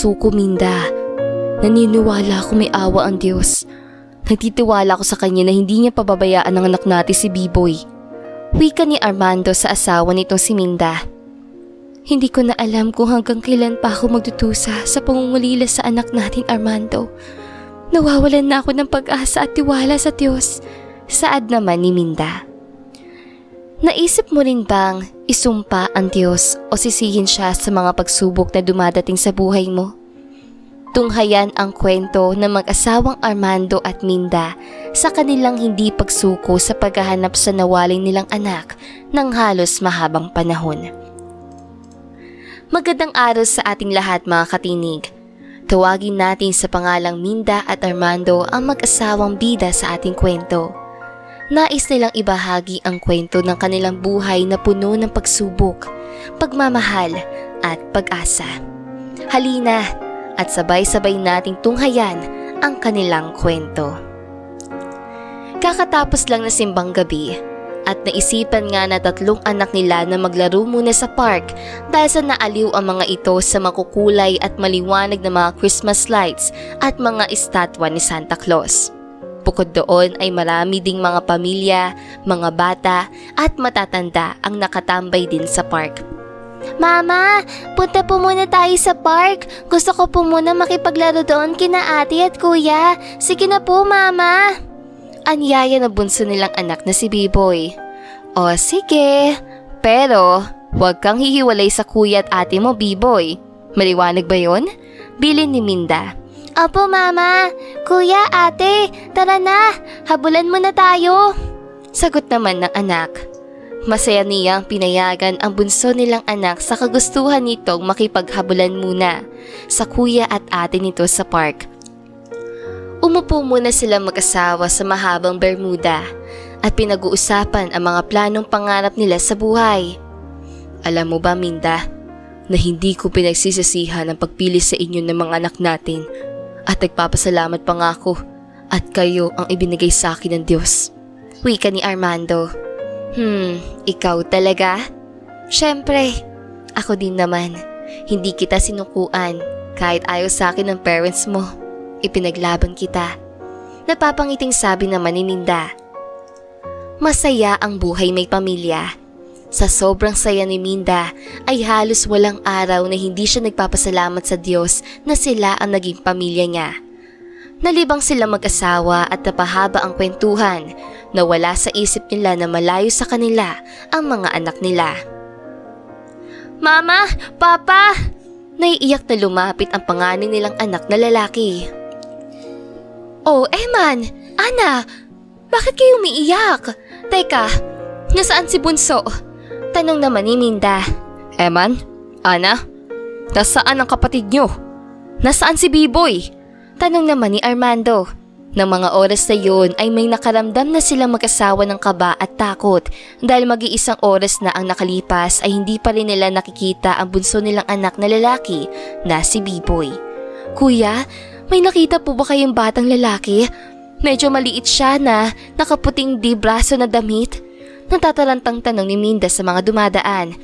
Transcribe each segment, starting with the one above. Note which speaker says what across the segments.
Speaker 1: pagsuko, Minda. Naniniwala ako may awa ang Diyos. Nagtitiwala ako sa kanya na hindi niya pababayaan ang anak natin si B-Boy. Wika ni Armando sa asawa nitong si Minda. Hindi ko na alam kung hanggang kailan pa ako magdutusa sa pangungulila sa anak natin Armando. Nawawalan na ako ng pag-asa at tiwala sa Diyos. Saad naman ni Minda. Naisip mo rin bang isumpa ang Diyos o sisihin siya sa mga pagsubok na dumadating sa buhay mo? Tunghayan ang kwento ng mag-asawang Armando at Minda sa kanilang hindi pagsuko sa paghahanap sa nawaling nilang anak ng halos mahabang panahon. Magandang araw sa ating lahat mga katinig. Tawagin natin sa pangalang Minda at Armando ang mag-asawang bida sa ating kwento. Nais nilang ibahagi ang kwento ng kanilang buhay na puno ng pagsubok, pagmamahal at pag-asa. Halina at sabay-sabay nating tunghayan ang kanilang kwento. Kakatapos lang na simbang gabi at naisipan nga na tatlong anak nila na maglaro muna sa park dahil sa naaliw ang mga ito sa makukulay at maliwanag na mga Christmas lights at mga estatwa ni Santa Claus. Bukod doon ay marami ding mga pamilya, mga bata at matatanda ang nakatambay din sa park. Mama, punta po muna tayo sa park. Gusto ko po muna makipaglaro doon kina ate at kuya. Sige na po, mama. Anyaya na bunso nilang anak na si B-Boy. O sige, pero huwag kang hihiwalay sa kuya at ate mo, B-Boy. Maliwanag ba yon? Bilin ni Minda. Opo, mama. Kuya, ate, tara na. Habulan mo na tayo. Sagot naman ng anak. Masaya niyang pinayagan ang bunso nilang anak sa kagustuhan nitong makipaghabulan muna sa kuya at ate nito sa park. Umupo muna sila mag-asawa sa mahabang bermuda at pinag-uusapan ang mga planong pangarap nila sa buhay. Alam mo ba, Minda, na hindi ko pinagsisisihan ang pagpili sa inyo ng mga anak natin at nagpapasalamat pa nga ako at kayo ang ibinigay sa akin ng Diyos. Wika ni Armando. Hmm, ikaw talaga? Siyempre, ako din naman. Hindi kita sinukuan kahit ayaw sa akin ng parents mo. Ipinaglaban kita. Napapangiting sabi naman ni Ninda. Masaya ang buhay may pamilya. Sa sobrang saya ni Minda ay halos walang araw na hindi siya nagpapasalamat sa Diyos na sila ang naging pamilya niya. Nalibang sila mag-asawa at napahaba ang kwentuhan na wala sa isip nila na malayo sa kanila ang mga anak nila. Mama! Papa! Naiiyak na lumapit ang panganin nilang anak na lalaki. Oh, Eman! Ana! Bakit kayo umiiyak? Teka, nasaan si Bunso? Tanong naman ni Minda. Eman? Ana? Nasaan ang kapatid nyo? Nasaan si B-Boy? Tanong naman ni Armando. Nang mga oras na yun ay may nakaramdam na silang mag-asawa ng kaba at takot dahil mag-iisang oras na ang nakalipas ay hindi pa rin nila nakikita ang bunso nilang anak na lalaki na si B-Boy. Kuya, may nakita po ba kayong batang lalaki? Medyo maliit siya na nakaputing di braso na damit. Natatarantang tanong ni Minda sa mga dumadaan.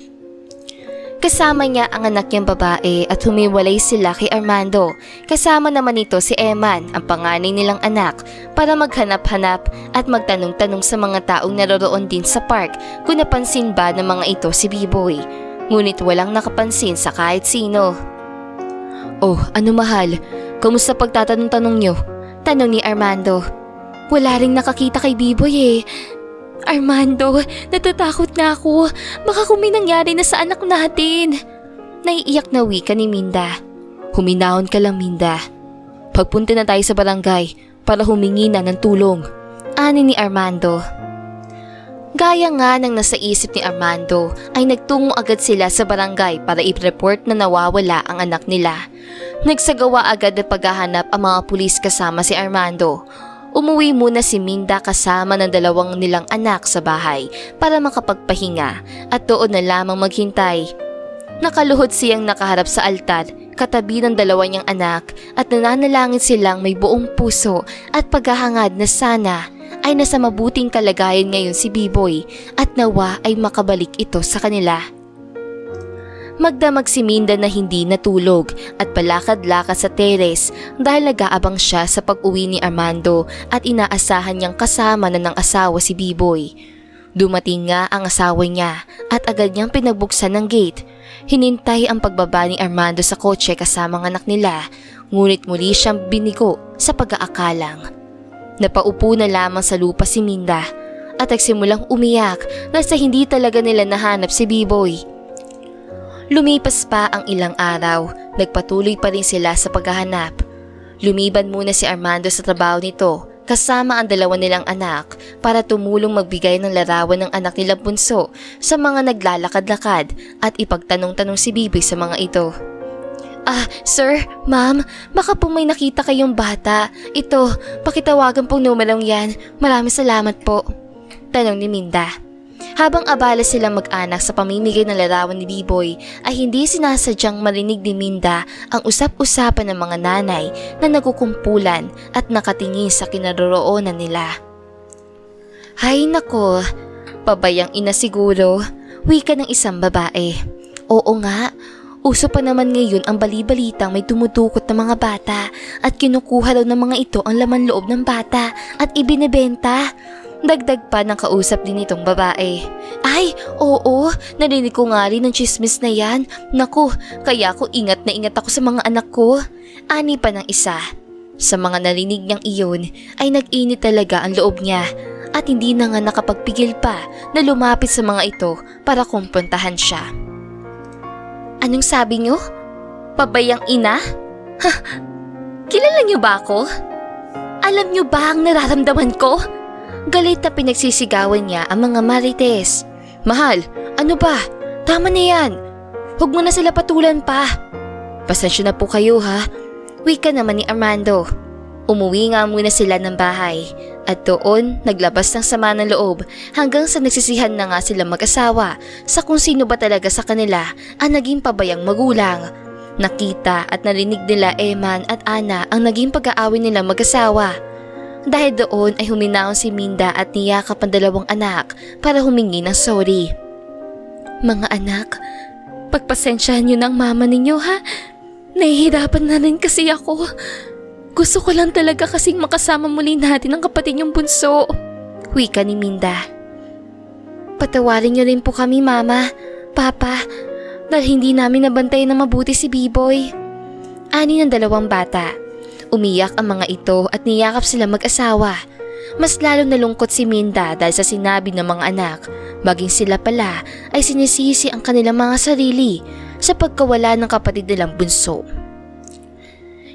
Speaker 1: Kasama niya ang anak niyang babae at humiwalay sila kay Armando. Kasama naman nito si Eman, ang panganay nilang anak, para maghanap-hanap at magtanong-tanong sa mga taong naroroon din sa park kung napansin ba ng mga ito si B-Boy. Ngunit walang nakapansin sa kahit sino. Oh, ano mahal? Kamusta pagtatanong-tanong niyo? Tanong ni Armando. Wala ring nakakita kay B-Boy eh. Armando, natatakot na ako. Baka kung may nangyari na sa anak natin. Naiiyak na wika ni Minda. Huminahon ka lang, Minda. Pagpunta na tayo sa barangay para humingi na ng tulong. Ani ni Armando. Gaya nga ng nasa isip ni Armando ay nagtungo agad sila sa barangay para i-report na nawawala ang anak nila. Nagsagawa agad ng paghahanap ang mga pulis kasama si Armando. Umuwi muna si Minda kasama ng dalawang nilang anak sa bahay para makapagpahinga at doon na lamang maghintay. Nakaluhod siyang nakaharap sa altar katabi ng dalawa niyang anak at nananalangin silang may buong puso at paghahangad na sana ay nasa mabuting kalagayan ngayon si B-Boy at nawa ay makabalik ito sa kanila. Magdamag si Minda na hindi natulog at palakad-lakad sa teres dahil nag-aabang siya sa pag-uwi ni Armando at inaasahan niyang kasama na ng asawa si Biboy. Dumating nga ang asawa niya at agad niyang pinagbuksan ng gate. Hinintay ang pagbaba ni Armando sa kotse kasama ang anak nila, ngunit muli siyang binigo sa pag-aakalang. Napaupo na lamang sa lupa si Minda at nagsimulang umiyak dahil sa hindi talaga nila nahanap si Biboy. Lumipas pa ang ilang araw, nagpatuloy pa rin sila sa paghahanap. Lumiban muna si Armando sa trabaho nito kasama ang dalawa nilang anak para tumulong magbigay ng larawan ng anak nilang bunso sa mga naglalakad-lakad at ipagtanong-tanong si Bibi sa mga ito. Ah, sir, ma'am, baka po may nakita kayong bata. Ito, pakitawagan pong numerong yan. Maraming salamat po. Tanong ni Minda. Habang abala silang mag-anak sa pamimigay ng larawan ni Biboy, ay hindi sinasadyang marinig ni Minda ang usap-usapan ng mga nanay na nagkukumpulan at nakatingin sa kinaroroonan nila. Hay nako, pabayang ina siguro, wika ng isang babae. Oo nga, uso pa naman ngayon ang bali-balitang may tumudukot na mga bata at kinukuha daw ng mga ito ang laman loob ng bata at ibinebenta. Dagdag pa ng kausap din itong babae. Ay, oo, narinig ko nga rin ng chismis na yan. Naku, kaya ako ingat na ingat ako sa mga anak ko. Ani pa ng isa. Sa mga narinig niyang iyon ay nag-init talaga ang loob niya at hindi na nga nakapagpigil pa na lumapit sa mga ito para kumprontahan siya. Anong sabi niyo? Pabayang ina? Ha? Kilala niyo ba ako? Alam niyo ba ang nararamdaman ko? Galit na pinagsisigawan niya ang mga marites. Mahal, ano ba? Tama na yan. Huwag mo na sila patulan pa. Pasensya na po kayo ha. Wika naman ni Armando. Umuwi nga muna sila ng bahay at doon naglabas ng sama ng loob hanggang sa nagsisihan na nga sila mag-asawa sa kung sino ba talaga sa kanila ang naging pabayang magulang. Nakita at narinig nila Eman at Ana ang naging pag-aaway nila mag-asawa. Dahil doon ay huminaon si Minda at niyakap ang dalawang anak para humingi ng sorry. Mga anak, pagpasensyahan niyo ng mama ninyo ha. Nahihirapan na rin kasi ako. Gusto ko lang talaga kasing makasama muli natin ang kapatid niyong bunso. Wika ni Minda. Patawarin niyo rin po kami mama, papa, dahil hindi namin nabantayan na mabuti si B-Boy. Ani ng dalawang bata. Umiyak ang mga ito at niyakap sila mag-asawa. Mas lalo nalungkot si Minda dahil sa sinabi ng mga anak, maging sila pala ay sinisisi ang kanilang mga sarili sa pagkawala ng kapatid nilang bunso.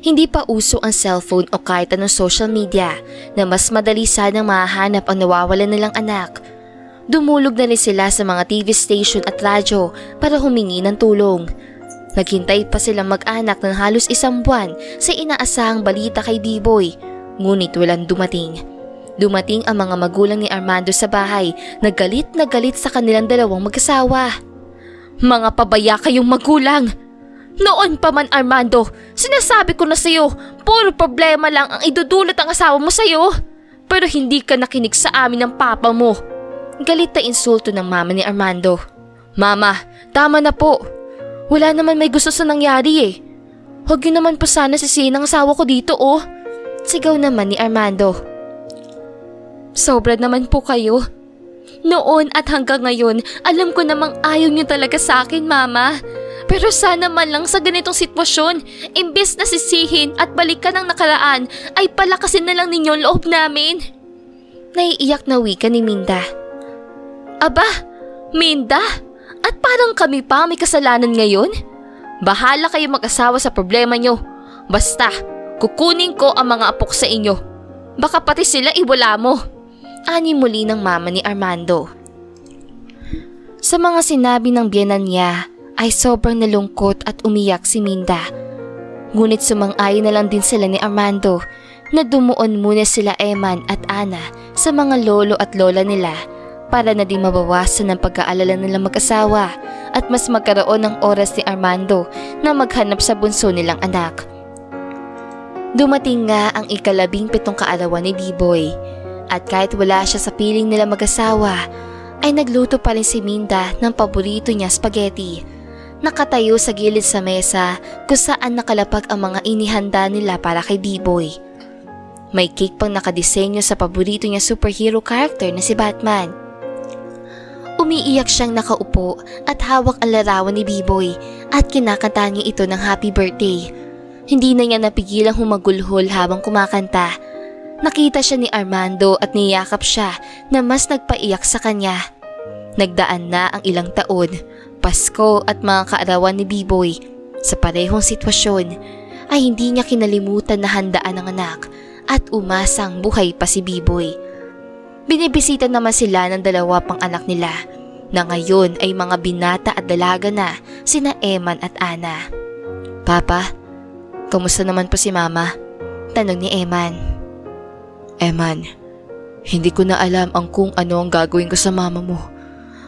Speaker 1: Hindi pa uso ang cellphone o kahit anong social media na mas madali sanang mahahanap ang nawawalan nilang anak. Dumulog na rin sila sa mga TV station at radyo para humingi ng tulong. Naghintay pa silang mag-anak ng halos isang buwan sa inaasahang balita kay D-Boy, ngunit walang dumating. Dumating ang mga magulang ni Armando sa bahay na galit na galit sa kanilang dalawang mag-asawa. Mga pabaya kayong magulang! Noon pa man Armando, sinasabi ko na sa'yo, puro problema lang ang idudulot ang asawa mo sa'yo. Pero hindi ka nakinig sa amin ng papa mo. Galit na insulto ng mama ni Armando. Mama, tama na po. Wala naman may gusto sa nangyari eh. Huwag yun naman po sana sisihin ang asawa ko dito oh. Sigaw naman ni Armando. Sobra naman po kayo. Noon at hanggang ngayon, alam ko namang ayaw niyo talaga sa akin, Mama. Pero sana man lang sa ganitong sitwasyon, imbes na sisihin at balikan ang nakaraan, ay palakasin na lang ninyo ang loob namin. Naiiyak na wika ni Minda. Aba, Minda? At parang kami pa may kasalanan ngayon? Bahala kayo mag-asawa sa problema nyo. Basta, kukunin ko ang mga apok sa inyo. Baka pati sila iwala mo. Ani muli ng mama ni Armando. Sa mga sinabi ng biyanan niya, ay sobrang nalungkot at umiyak si Minda. Ngunit sumang-ayon na lang din sila ni Armando na dumuon muna sila Eman at Ana sa mga lolo at lola nila para na di mabawasan ang pag-aalala nilang mag-asawa at mas magkaroon ng oras ni Armando na maghanap sa bunso nilang anak. Dumating nga ang ikalabing pitong kaarawan ni B-Boy at kahit wala siya sa piling nila mag-asawa ay nagluto pa rin si Minda ng paborito niya spaghetti. Nakatayo sa gilid sa mesa kung saan nakalapag ang mga inihanda nila para kay B-Boy. May cake pang nakadisenyo sa paborito niya superhero character na si Batman. Umiiyak siyang nakaupo at hawak ang larawan ni B-Boy at kinakanta niya ito ng happy birthday. Hindi na niya napigilang humagulhol habang kumakanta. Nakita siya ni Armando at niyakap siya na mas nagpaiyak sa kanya. Nagdaan na ang ilang taon, Pasko at mga kaarawan ni B-Boy. Sa parehong sitwasyon ay hindi niya kinalimutan na handaan ng anak at umasang buhay pa si B-Boy. Binibisita naman sila ng dalawa pang anak nila na ngayon ay mga binata at dalaga na sina Eman at Ana. Papa, kamusta naman po si Mama? Tanong ni Eman.
Speaker 2: Eman, hindi ko na alam ang kung ano ang gagawin ko sa mama mo.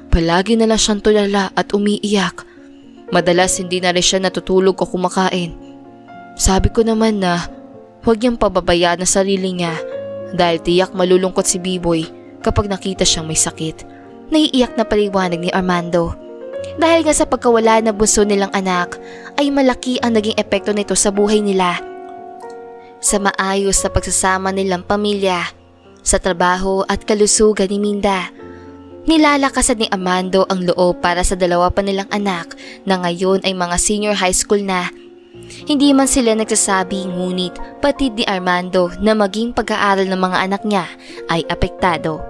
Speaker 2: Palagi na lang siyang tulala at umiiyak. Madalas hindi na rin siya natutulog o kumakain. Sabi ko naman na huwag niyang pababayaan ang sarili niya dahil tiyak malulungkot si B-Boy kapag nakita siyang may sakit.
Speaker 1: Naiiyak na paliwanag ni Armando. Dahil nga sa pagkawala na bunso nilang anak, ay malaki ang naging epekto nito sa buhay nila. Sa maayos na pagsasama nilang pamilya, sa trabaho at kalusugan ni Minda. Nilalakasan ni Armando ang loob para sa dalawa pa nilang anak na ngayon ay mga senior high school na. Hindi man sila nagsasabi ngunit patid ni Armando na maging pag-aaral ng mga anak niya ay apektado.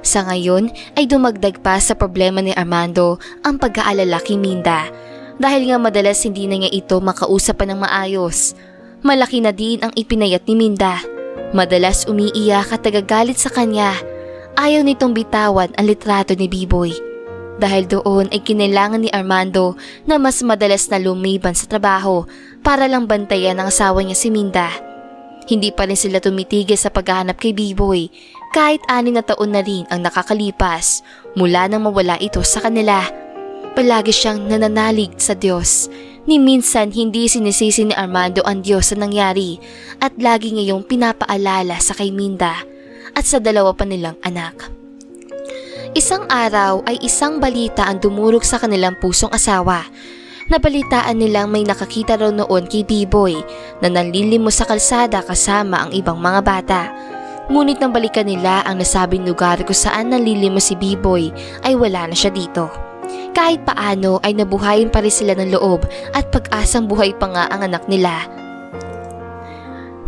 Speaker 1: Sa ngayon ay dumagdag pa sa problema ni Armando ang pag-aalala kay Minda dahil nga madalas hindi na niya ito makausap pa ng maayos. Malaki na din ang ipinayat ni Minda. Madalas umiiyak at tagagalit sa kanya. Ayaw nitong bitawan ang litrato ni B-Boy. Dahil doon ay kinailangan ni Armando na mas madalas na lumiban sa trabaho para lang bantayan ang asawa niya si Minda. Hindi pa rin sila tumitigil sa paghahanap kay B-Boy kahit anin na taon na rin ang nakakalipas mula nang mawala ito sa kanila. Palagi siyang nananalig sa Diyos. Ni minsan hindi sinisisi ni Armando ang Diyos sa nangyari at lagi ngayong pinapaalala sa kay Minda at sa dalawa pa nilang anak. Isang araw ay isang balita ang dumurog sa kanilang pusong asawa. Nabalitaan nilang may nakakita raw noon kay B-Boy na nanlilimos sa kalsada kasama ang ibang mga bata. Ngunit nang balikan nila ang nasabing lugar kung saan nanlilimos si B-Boy ay wala na siya dito. Kahit paano ay nabuhayin pa rin sila ng loob at pag-asang buhay pa nga ang anak nila.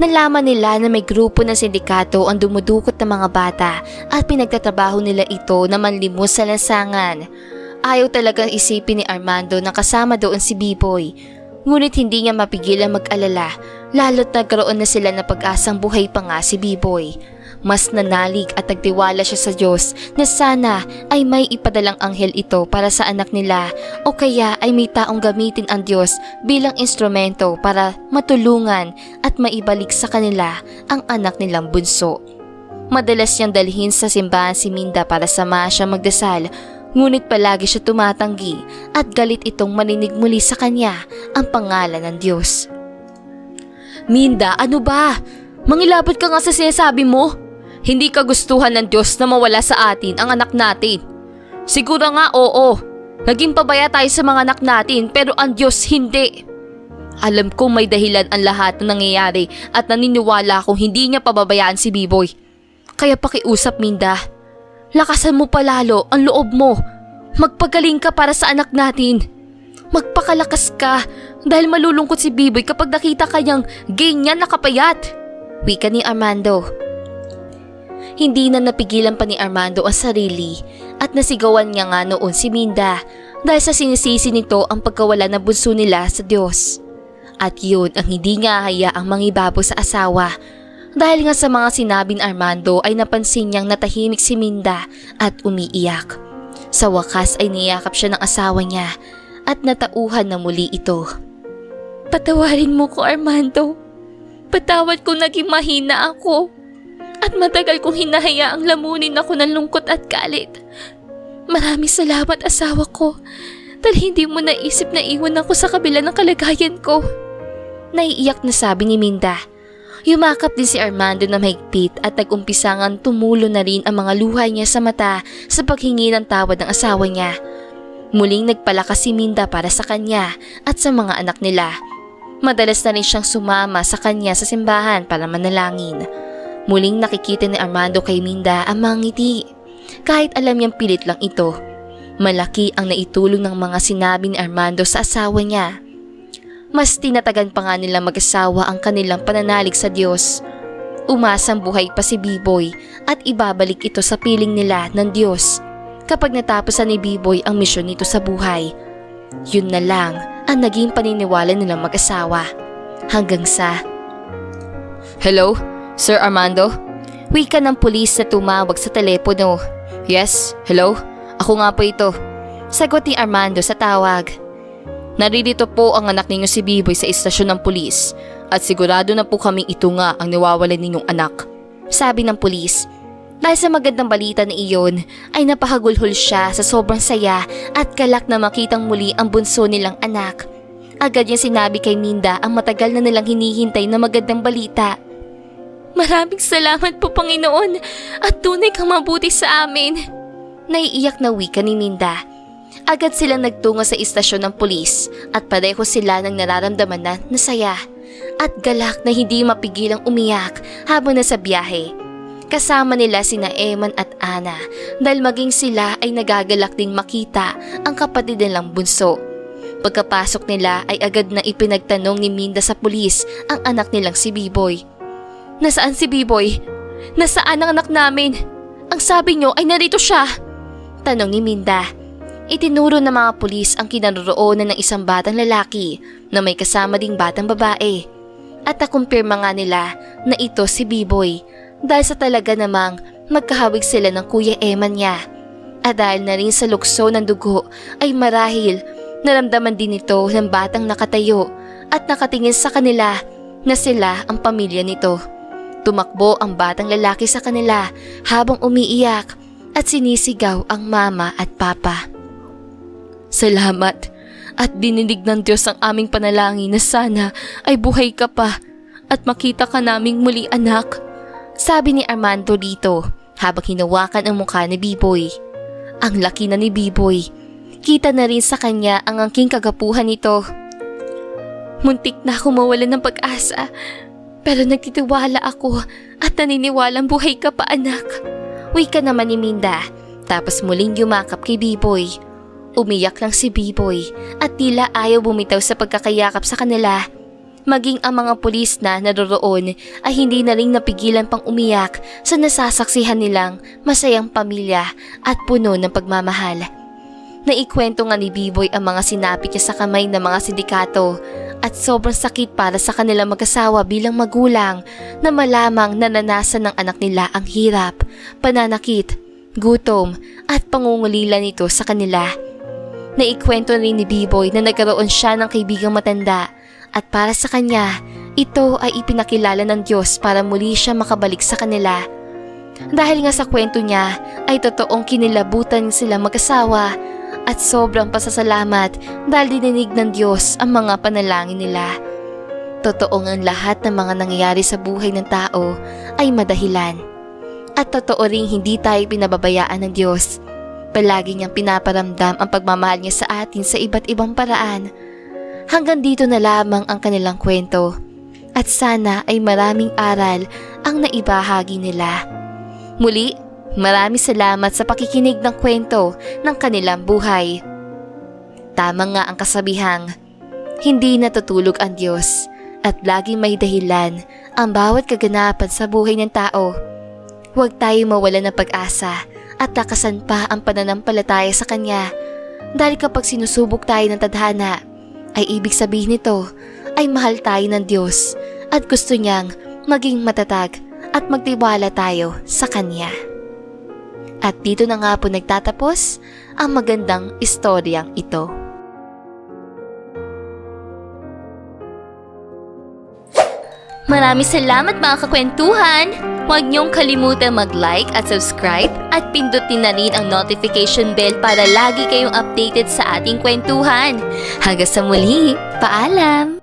Speaker 1: Nalaman nila na may grupo ng sindikato ang dumudukot ng mga bata at pinagtatrabaho nila ito na manlimos sa lansangan. Ayaw talagang isipin ni Armando na kasama doon si B-Boy. Ngunit hindi niya mapigilan mag-alala lalo't nagkaroon na sila na pag-asang buhay pa nga si B-Boy. Mas nanalig at nagtiwala siya sa Diyos na sana ay may ipadalang anghel ito para sa anak nila o kaya ay may taong gamitin ang Diyos bilang instrumento para matulungan at maibalik sa kanila ang anak nilang bunso. Madalas niyang dalhin sa simbahan si Minda para sama siya magdasal ngunit palagi siya tumatanggi at galit itong maninig muli sa kanya ang pangalan ng Diyos.
Speaker 2: Minda, ano ba? Mangilabot ka nga sa sinasabi mo. Hindi kagustuhan ng Diyos na mawala sa atin ang anak natin. Siguro nga oo. Naging pabaya tayo sa mga anak natin pero ang Diyos hindi. Alam kong may dahilan ang lahat na nangyayari at naniniwala akong hindi niya pababayaan si B-Boy. Kaya pakiusap Minda. Lakasan mo palalo ang loob mo. Magpagaling ka para sa anak natin. Magpakalakas ka dahil malulungkot si B-Boy kapag nakita kanyang ganyan nakapayat.
Speaker 1: Wika ni Armando. Hindi na napigilan pa ni Armando ang sarili at nasigawan niya nga noon si Minda dahil sa sinisisi nito ang pagkawala ng bunso nila sa Diyos. At yun ang hindi niya hayaang mangibabo sa asawa dahil nga sa mga sinabi ni Armando ay napansin niyang natahimik si Minda at umiiyak. Sa wakas ay niyakap siya ng asawa niya at natauhan na muli ito. Patawarin mo ko Armando. Patawad kung naging mahina ako. At matagal kong hinahayaang lamunin ako ng lungkot at galit. Maraming salamat asawa ko. Dahil hindi mo naisip na iwan ako sa kabila ng kalagayan ko. Naiiyak na sabi ni Minda. Yumakap din si Armando na mahigpit at nag-umpisangan tumulo na rin ang mga luha niya sa mata sa paghingi ng tawad ng asawa niya. Muling nagpalakas si Minda para sa kanya at sa mga anak nila. Madalas na rin siyang sumama sa kanya sa simbahan para manalangin. Muling nakikita ni Armando kay Minda ang mga ngiti. Kahit alam niyang pilit lang ito, malaki ang naitulong ng mga sinabi ni Armando sa asawa niya. Mas tinatagan pa nga nila mag-asawa ang kanilang pananalig sa Diyos. Umasang buhay pa si Biboy at ibabalik ito sa piling nila ng Diyos kapag natapos na ni Biboy ang misyon nito sa buhay. Yun na lang ang naging paniniwala nilang mag-asawa. Hanggang sa...
Speaker 2: Hello, Sir Armando?
Speaker 1: Wika ng pulis na tumawag sa telepono.
Speaker 2: Yes, hello? Ako nga po ito.
Speaker 1: Sagot ni Armando sa tawag.
Speaker 2: Naririto po ang anak ninyo si Biboy sa istasyon ng pulis at sigurado na po kaming ito nga ang nawawalan ninyong anak.
Speaker 1: Sabi ng pulis. Dahil sa magandang balita na iyon, ay napahagulhol siya sa sobrang saya at kalak na makitang muli ang bunso nilang anak. Agad niyang sinabi kay Minda ang matagal na nilang hinihintay na magandang balita. Maraming salamat po Panginoon at tunay kang mabuti sa amin. Naiiyak na wika ni Minda. Agad silang nagtungo sa istasyon ng pulis at pareho sila ng nararamdaman na nasaya at galak na hindi mapigilang umiyak habang nasa biyahe. Kasama nila sina Eman at Ana dahil maging sila ay nagagalak ding makita ang kapatid nilang bunso. Pagkapasok nila ay agad na ipinagtanong ni Minda sa pulis ang anak nilang si Biboy. Nasaan si Biboy? Nasaan ang anak namin? Ang sabi niyo ay narito siya. Tanong ni Minda. Itinuro ng mga pulis ang kinaroroonan ng isang batang lalaki na may kasama ding batang babae. At nakumpirma nga nila na ito si Biboy dahil sa talaga namang magkahawig sila ng kuya Eman niya. At dahil na rin sa lukso ng dugo ay marahil naramdaman din ito ng batang nakatayo at nakatingin sa kanila na sila ang pamilya nito. Tumakbo ang batang lalaki sa kanila habang umiiyak at sinisigaw ang mama at papa. Salamat at dininig ng Diyos ang aming panalangin na sana ay buhay ka pa at makita ka naming muli anak. Sabi ni Armando dito habang hinawakan ang mukha ni Biboy. Ang laki na ni Biboy. Kita na rin sa kanya ang angking kagapuhan nito. Muntik na ako mawalan ng pag-asa. Pero nagtitiwala ako at naniniwalang buhay ka pa anak. Wika naman ni Minda. Tapos muling yumakap kay Biboy. Umiyak lang si Biboy at tila ayaw bumitaw sa pagkakayakap sa kanila. Maging ang mga pulis na naroroon ay hindi na rin napigilan pang umiyak sa nasasaksihan nilang masayang pamilya at puno ng pagmamahal. Naikwento nga ni Biboy ang mga sinapit niya sa kamay ng mga sindikato at sobrang sakit para sa kanilang mag-asawa bilang magulang na malamang nananasan ng anak nila ang hirap, pananakit, gutom at pangungulila nito sa kanila. Naikwento rin ni B-Boy na nagkaroon siya ng kaibigang matanda at para sa kanya, ito ay ipinakilala ng Diyos para muli siya makabalik sa kanila. Dahil nga sa kwento niya ay totoong kinilabutan sila mag-asawa at sobrang pasasalamat dahil dininig ng Diyos ang mga panalangin nila. Totoong ang lahat ng mga nangyayari sa buhay ng tao ay madahilan. At totoo ring hindi tayo pinababayaan ng Diyos. Palagi niyang pinaparamdam ang pagmamahal niya sa atin sa iba't ibang paraan. Hanggang dito na lamang ang kanilang kwento. At sana ay maraming aral ang naibahagi nila. Muli, Maraming salamat sa pakikinig ng kwento ng kanilang buhay. Tama nga ang kasabihang, hindi natutulog ang Diyos at laging may dahilan ang bawat kaganapan sa buhay ng tao. Huwag tayo mawala ng pag-asa at lakasan pa ang pananampalataya sa Kanya dahil kapag sinusubok tayo ng tadhana, ay ibig sabihin nito ay mahal tayo ng Diyos at gusto niyang maging matatag at magtiwala tayo sa Kanya. At dito na nga po nagtatapos ang magandang istoryang ito. Maraming salamat mga kakwentuhan! Huwag niyong kalimutan mag-like at subscribe at pindutin na rin ang notification bell para lagi kayong updated sa ating kwentuhan. Hanggang sa muli, paalam!